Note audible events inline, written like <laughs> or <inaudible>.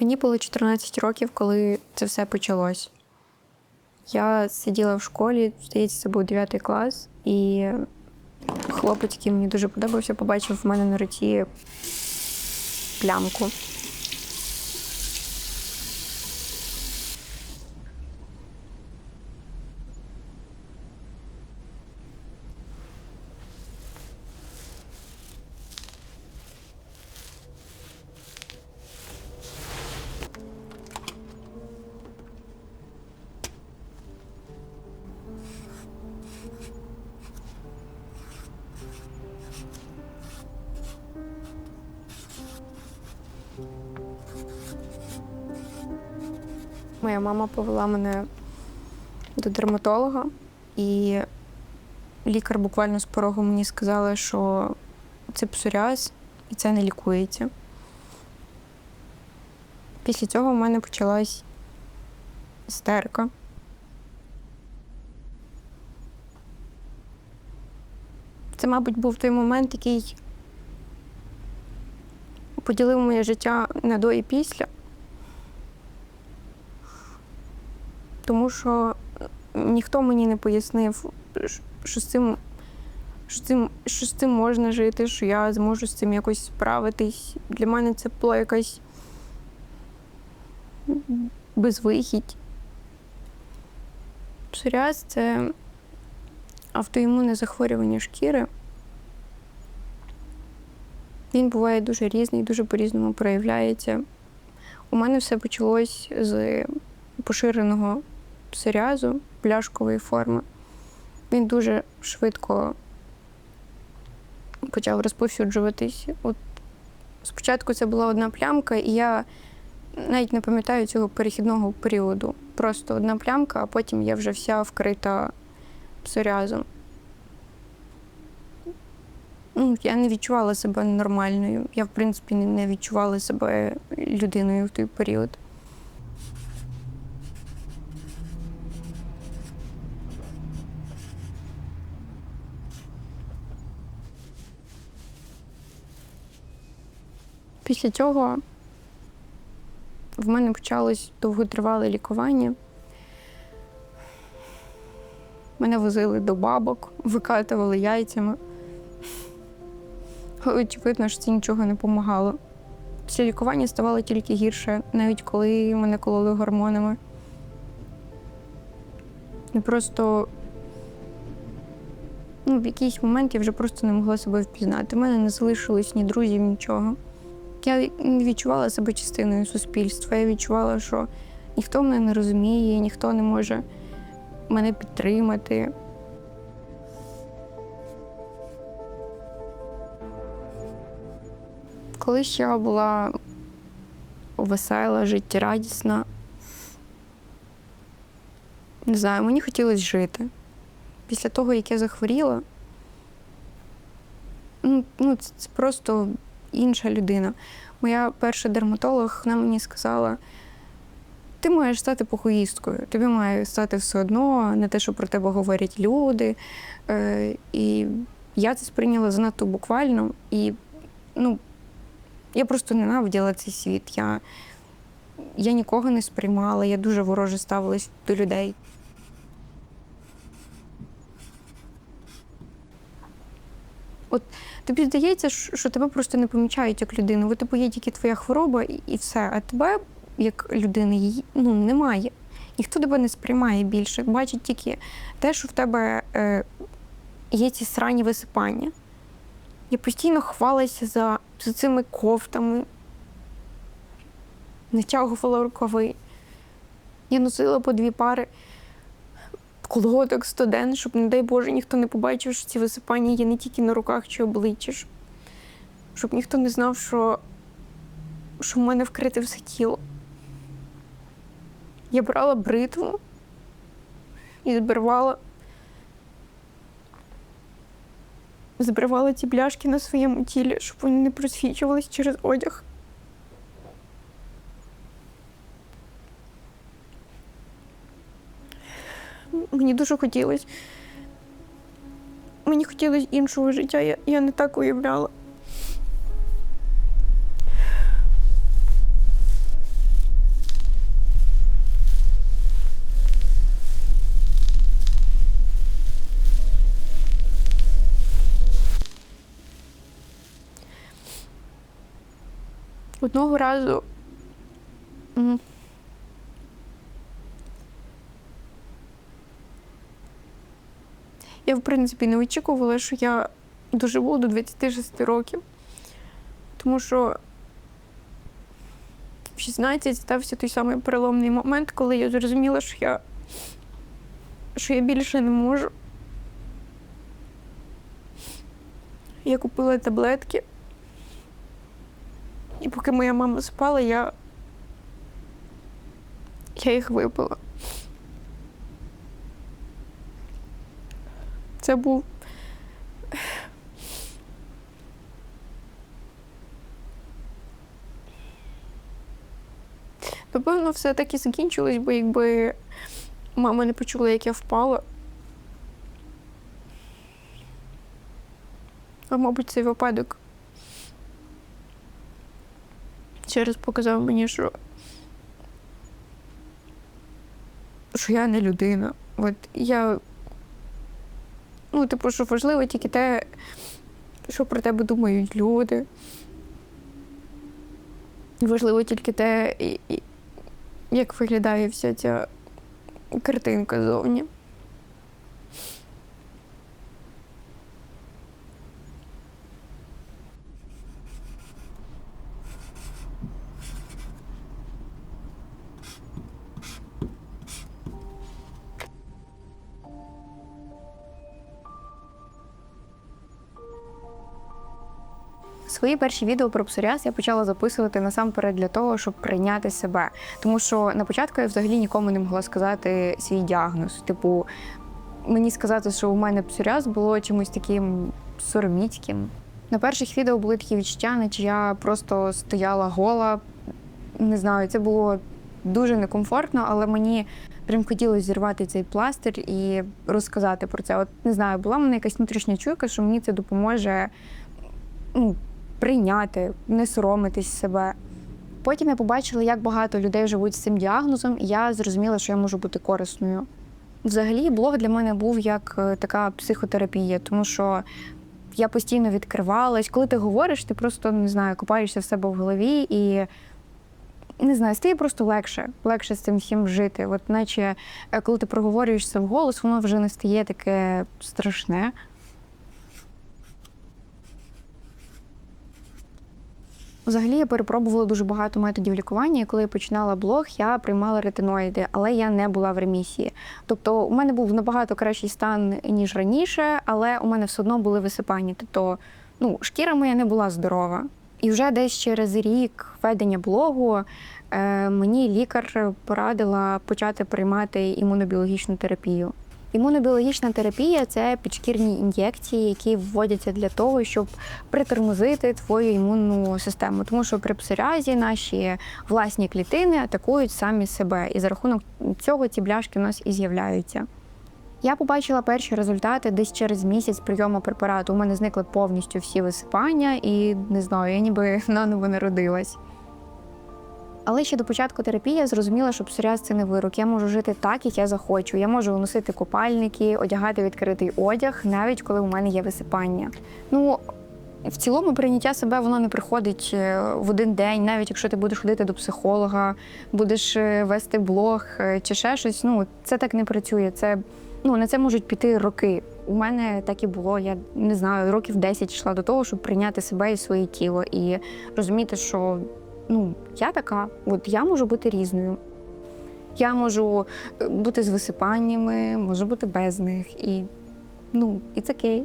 Мені було 14 років, коли це все почалось. Я сиділа в школі, здається, це був 9 клас, і хлопець, який мені дуже подобався, побачив в мене на руці плямку. Моя мама повела мене до дерматолога, і лікар буквально з порогу мені сказала, що це псоріаз і це не лікується. Після цього в мене почалась істерика. Це, мабуть, був той момент, який поділив моє життя на до і після. Тому що ніхто мені не пояснив, що з цим, що цим, що з цим можна жити, що я зможу з цим якось справитись. Для мене це була якась безвихідь. Псоріаз – це автоімунне захворювання шкіри. Він буває дуже різний, дуже по-різному проявляється. У мене все почалось з поширеного псоріазу пляшкової форми. Він дуже швидко почав розповсюджуватись. От спочатку це була одна плямка, і я навіть не пам'ятаю цього перехідного періоду. Просто одна плямка, а потім я вже вся вкрита псоріазом. Ну, Я не відчувала себе нормальною. Я, в принципі, не відчувала себе людиною в той період. Після цього в мене почалось довготривале лікування. Мене возили до бабок, викатували яйцями. Очевидно, що це нічого не допомагало. Після лікування ставало тільки гірше, навіть коли мене кололи гормонами. І просто ну, в якийсь момент я вже просто не могла себе впізнати. У мене не залишилось ні друзів, нічого. Я відчувала себе частиною суспільства. Я відчувала, що ніхто мене не розуміє, ніхто не може мене підтримати. Колись я була весела, життєрадісна. Не знаю, мені хотілося жити. Після того, як я захворіла, ну, ну це, це просто інша людина. Моя перша дерматолог вона мені сказала: ти маєш стати похуїсткою, тобі має стати все одно, не те, що про тебе говорять люди. Е, І я це сприйняла занадто буквально. І ну, я просто ненавиділа цей світ. Я, Я нікого не сприймала, я дуже вороже ставилась до людей. От тобі здається, що тебе просто не помічають як людину. Ви типу є тільки твоя хвороба і все. А тебе, як людини, її ну, немає. Ніхто тебе не сприймає більше. Бачить тільки те, що в тебе е, є ці срані висипання. Я постійно хвалася за, за цими кофтами, натягувала рукави. Я носила по дві пари колготок студент, щоб, не дай Боже, ніхто не побачив, що ці висипання є не тільки на руках чи обличчі, щоб, щоб ніхто не знав, що, що в мене вкрите все тіло. Я брала бритву і збривала. Збривала ті бляшки на своєму тілі, щоб вони не просвічувались через одяг. мені дуже хотілося. Мені хотілося іншого життя, я, я не так уявляла. Одного разу Я, в принципі, не очікувала, що я доживу до 26 років. Тому що в 16 стався той самий переломний момент, коли я зрозуміла, що я, що я більше не можу. Я купила таблетки. І поки моя мама спала, я, я їх випила. Це був. Напевно, все так і закінчилось, бо якби мама не почула, як я впала. А, мабуть, цей випадок ще раз показав мені, що, що я не людина. От я. Ну, типу, що важливо тільки те, що про тебе думають люди. Важливо тільки те, як виглядає вся ця картинка зовні. Свої перші відео про псоріаз я почала записувати насамперед для того, щоб прийняти себе. Тому що на початку я взагалі нікому не могла сказати свій діагноз. Типу, мені сказати, що у мене псоріаз було чимось таким сороміцьким. На перших відео були такі відчуття, наче я просто стояла гола. Не знаю, це було дуже некомфортно, але мені прям хотілося зірвати цей пластир і розказати про це. От не знаю, була в мене якась внутрішня чуйка, що мені це допоможе ну, прийняти, не соромитись себе. Потім я побачила, як багато людей живуть з цим діагнозом, і я зрозуміла, що я можу бути корисною. Взагалі, блог для мене був як е, така психотерапія, тому що я постійно відкривалась. Коли ти говориш, ти просто не знаю, купаєшся в себе в голові і. Не знаю, стає просто легше, легше з цим всім жити. От наче е, коли ти проговорюєшся вголос, воно вже не стає таке страшне. Взагалі я перепробувала дуже багато методів лікування. І коли я починала блог, я приймала ретиноїди, але я не була в ремісії. Тобто, у мене був набагато кращий стан ніж раніше, але у мене все одно були висипання. Тобто, ну, шкіра моя не була здорова. І вже десь через рік ведення блогу е, мені лікар порадила почати приймати імунобіологічну терапію. Імунобіологічна терапія це підшкірні ін'єкції, які вводяться для того, щоб притормозити твою імунну систему. Тому що при псоріазі наші власні клітини атакують самі себе, і за рахунок цього ці бляшки у нас і з'являються. Я побачила перші результати десь через місяць прийому препарату. У мене зникли повністю всі висипання, і не знаю, я ніби <laughs> наново народилась. Але ще до початку терапії я зрозуміла, що псоріаз – це не вирок. Я можу жити так, як я захочу. Я можу носити купальники, одягати відкритий одяг, навіть коли у мене є висипання. Ну, в цілому прийняття себе воно не приходить е, в один день, навіть якщо ти будеш ходити до психолога, будеш е, вести блог е, чи ще щось. Ну це так не працює. Це ну на це можуть піти роки. У мене так і було. Я не знаю, років 10 йшла до того, щоб прийняти себе і своє тіло і розуміти, що ну я така, от я можу бути різною. Я можу е, бути з висипаннями, можу бути без них. І ну, і це окей.